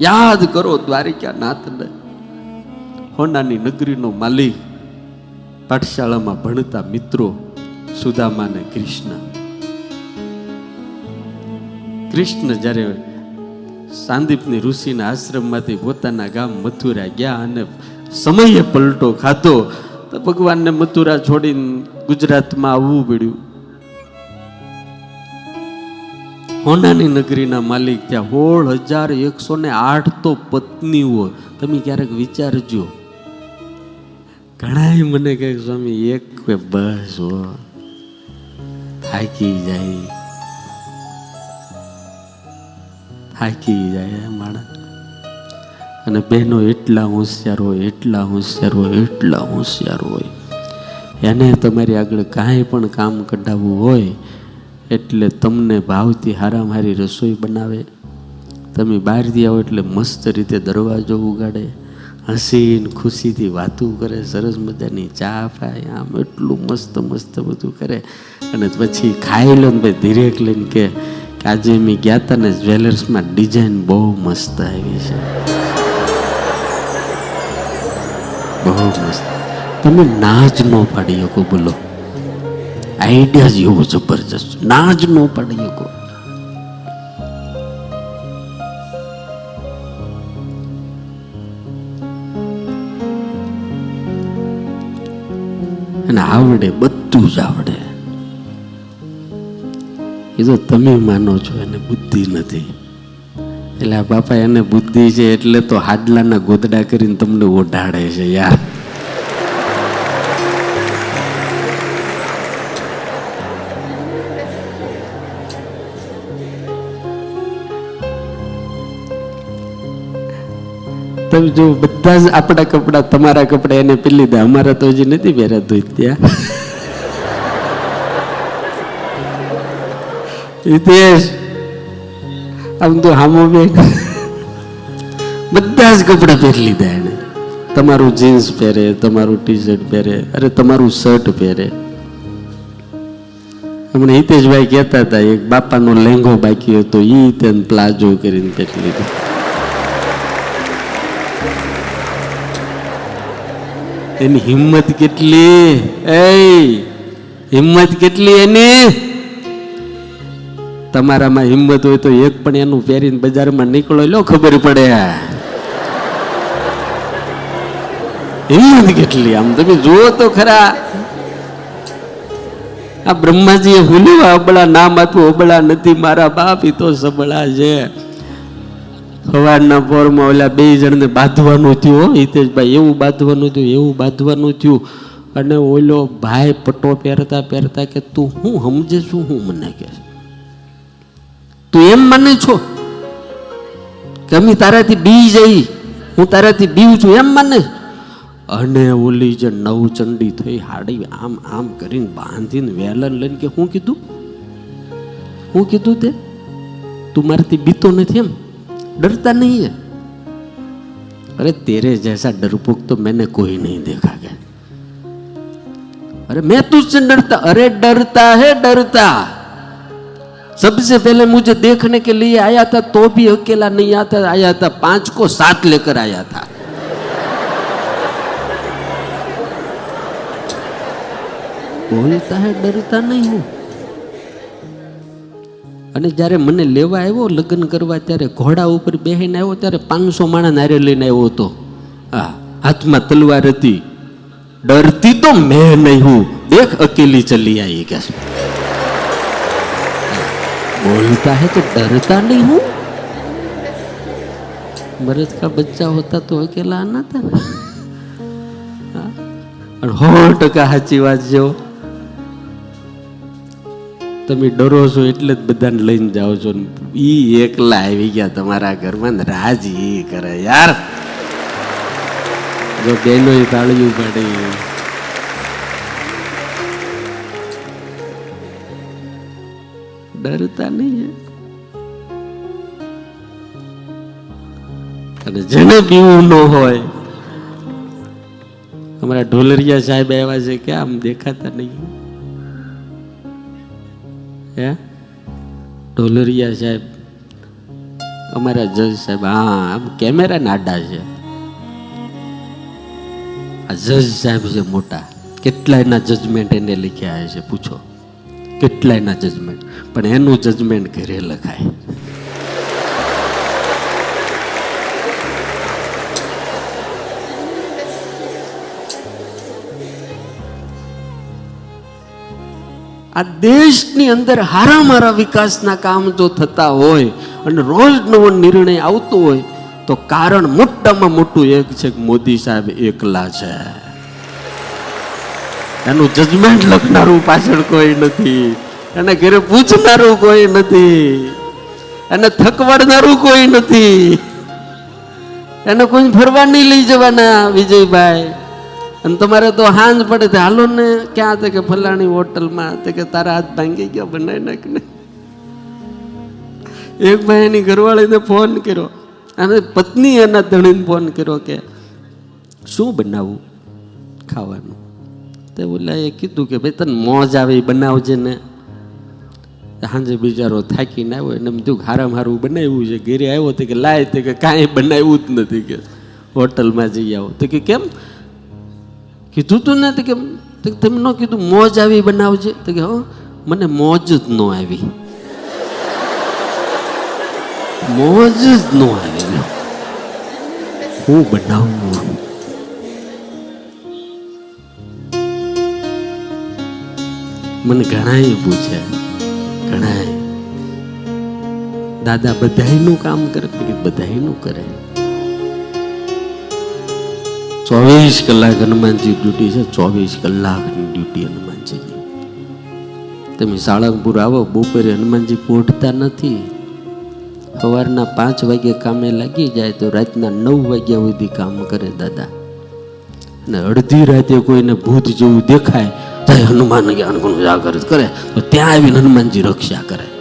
યાદ કરો દ્વારિકા નાથને. હોનાની નગરીનો માલિક, પાઠશાળામાં ભણતા મિત્રો સુદામા ને કૃષ્ણ. કૃષ્ણ જ્યારે સાંદીપની ઋષિના આશ્રમમાંથી પોતાના ગામ મથુરા ગયા અને સમયે પલટો ખાધો, તો ભગવાનને મથુરા છોડીને ગુજરાતમાં આવવું પડ્યું. હોનાની નગરીના માલિક ત્યાં સોળ હજાર એકસો ને આઠ તો પત્નીઓ. તમે ક્યારેક વિચારજો. ઘણા મને કહે સ્વામી, એક બસ હો. થાકી જાય. થાકી જાય માણસ. અને બહેનો એટલા હોશિયાર હોય, એટલા હોશિયાર હોય, એટલા હોશિયાર હોય. એને તમારી આગળ કાંઈ પણ કામ કઢાવવું હોય એટલે તમને ભાવથી હારામ હારી રસોઈ બનાવે. તમે બહારથી આવો એટલે મસ્ત રીતે દરવાજો ઉગાડે. હસીને ખુશીથી વાતું કરે, સરસ મજાની ચા પાય આમ એટલું મસ્ત મસ્ત બધું કરે. અને પછી ખાઈ લો ને ભાઈ ધીરેક લઈને કે આજે મેં ગયા હતા ને જ્વેલર્સમાં ડિઝાઇન બહુ મસ્ત આવી છે. બહુ મસ્ત. તમે ના જ ન પાડી શકો, બોલો. આઈડિયા જ એવો જબરજસ્ત ના જ ન પડી શકો. અને આવડે બધું જ આવડે. એ તો તમે માનો છો, એને બુદ્ધિ નથી. એટલે બાપા એને બુદ્ધિ છે એટલે તો હાડલાના ગોદડા કરીને તમને ઓઢાડે છે યાર. તમે જો બધા જ આપણા કપડા, તમારા કપડા એને પહેરી લીધા. અમારા તો હજી નથી પહેર્યા ધોઈ ત્યાં. હિતેશ, આમ તો હામો બે બધા જ કપડાં પહેરી લીધા એને. તમારું જીન્સ પહેરે, તમારું ટી શર્ટ પહેરે, અરે તમારું શર્ટ પહેરે. હમણાં હિતેશભાઈ કહેતા હતા, એક બાપાનો લેંઘો બાકી હતો એ તેને પ્લાઝો કરીને પહેરી લીધો. એની હિંમત કેટલી? એ હિંમત કેટલી એની? તમારામાં હિંમત હોય તો એક પણ એનું પહેરીને બજારમાં નીકળો લો, ખબર પડે. હિંમત કેટલી? આમ તમે જુઓ તો ખરા. આ બ્રહ્માજીએ હુલેવા અબળા નામ આપ્યું, અબળા નથી મારા બાપ એ તો સબળા છે. સવારના પોરમાં ઓલા બે જણને બાંધવાનું થયું હિતેશભાઈ. એવું બાંધવાનું થયું, એવું બાંધવાનું થયું. અને ઓલો ભાઈ પટ્ટો પહેરતા પહેરતા કે, તું હું સમજે છું હું મને કે તું એમ મને છો કે અમે તારાથી બી જઈ, હું તારાથી બીવ છું, એમ મને? અને ઓલી જે નવચંડી થઈ હાડી આમ આમ કરીને બાંધીને વેલન લઈને કે, હું કીધું? હું કીધું તે? તું મારાથી બીતો નથી એમ? डरता नहीं है। अरे तेरे जैसा डरपोक तो मैंने कोई नहीं देखा गया अरे मैं तुझसे डरता, अरे डरता है, डरता। सबसे पहले मुझे देखने के लिए आया था तो भी अकेला नहीं आता, आया था, पाँच को साथ लेकर आया था। बोलता है, डरता नहीं हूँ। અને જ્યારે મને લેવા આવ્યો, લગ્ન કરવા, ત્યારે ઘોડા ઉપર બેહીને આવ્યો, ત્યારે પાંચસો માણા નારે લઈને આવ્યો હતો. હા હાથમાં તલવાર હતી. ડરતી તો મેં નહીં હું. દેખ અકેલી ચલી આવી કે બોલતા હે તો ડરતા નહીં હું? મરદ કા બચ્ચા હોતા તો અકેલા ના હતા ને? પણ સો ટકા સાચી વાત જેવો તમે ડરો છો એટલે જ બધાને લઈને જાઓ છો. એ એકલા આવી ગયા તમારા ઘરમાં ને રાજ કરે યાર. જો બેનો તાળીયું પડે. ડરતા નહીં અને જેને પીવું ન હોય, અમારા ઢોલરિયા સાહેબ આવ્યા છે કે આમ દેખાતા નહીં. હે? ઢોલરિયા સાહેબ. અમારા જજ સાહેબ, હા, આમ કેમેરા નાડા છે. આ જજ સાહેબ છે મોટા. કેટલાયના જજમેન્ટ એને લખ્યા છે, પૂછો. કેટલાયના જજમેન્ટ પણ એનું જજમેન્ટ ઘરે લખાય. આ દેશની અંદર હારા મારા વિકાસના કામ જો થતા હોય અને રોજ નવો નિર્ણય આવતો હોય, તો કારણ મોટામાં મોટું એક છે કે મોદી સાહેબ એકલા છે. એનું જજમેન્ટ લખનારું પાછળ કોઈ નથી. એને ઘરે પૂછનારું કોઈ નથી. એને થકવાડનારું કોઈ નથી. એને કોઈ ફરવા નહીં લઈ જવાના વિજયભાઈ. અને તમારે તો હાંજ પડે તે હાલો ને, ક્યાં તે કે ફલાણી હોટલમાં તે કે તારા હાથ ભાંગી ગયા બનાવી નાખને એક ભાઈ એની ઘરવાળીને ફોન કર્યો. અને પત્ની એના ધણીને ફોન કર્યો કે, શું બનાવવું ખાવાનું? તે ઓલા એ કીધું કે, ભાઈ, તને મોજ આવે બનાવજે ને. સાંજે બિચારો થાકીને આવ્યો. એને એમ થયું હારામ હારું બનાવ્યું છે. ઘેરે આવ્યો તે કે, લાય. તે કે, કાંઈ બનાવ્યું જ નથી. કે, હોટલમાં જઈ આવો. તો કે, કેમ? કીધું તું ને તો કે તો ન કીધું, મોજ આવી બનાવજે. તો કે, હો, મને મોજ જ ન આવી. મોજ જ ન આવી. હું બનાવું? મને ઘણાએ પૂછે ઘણાએ દાદા, બધાયનું કામ કરે? કે, બધાયનું કરે. ચોવીસ કલાક હનુમાનજી ડ્યુટી છે, ચોવીસ કલાકની ડ્યુટી હનુમાનજીની. તમે સાળંગપુર આવો, બપોરે હનુમાનજી પહોંચતા નથી. સવારના પાંચ વાગે કામે લાગી જાય તો રાતના નવ વાગ્યા સુધી કામ કરે દાદા. અને અડધી રાતે કોઈને ભૂત જેવું દેખાય, તો હનુમાન જ્ઞાન જાગૃત કરે, તો ત્યાં આવીને હનુમાનજી રક્ષા કરે.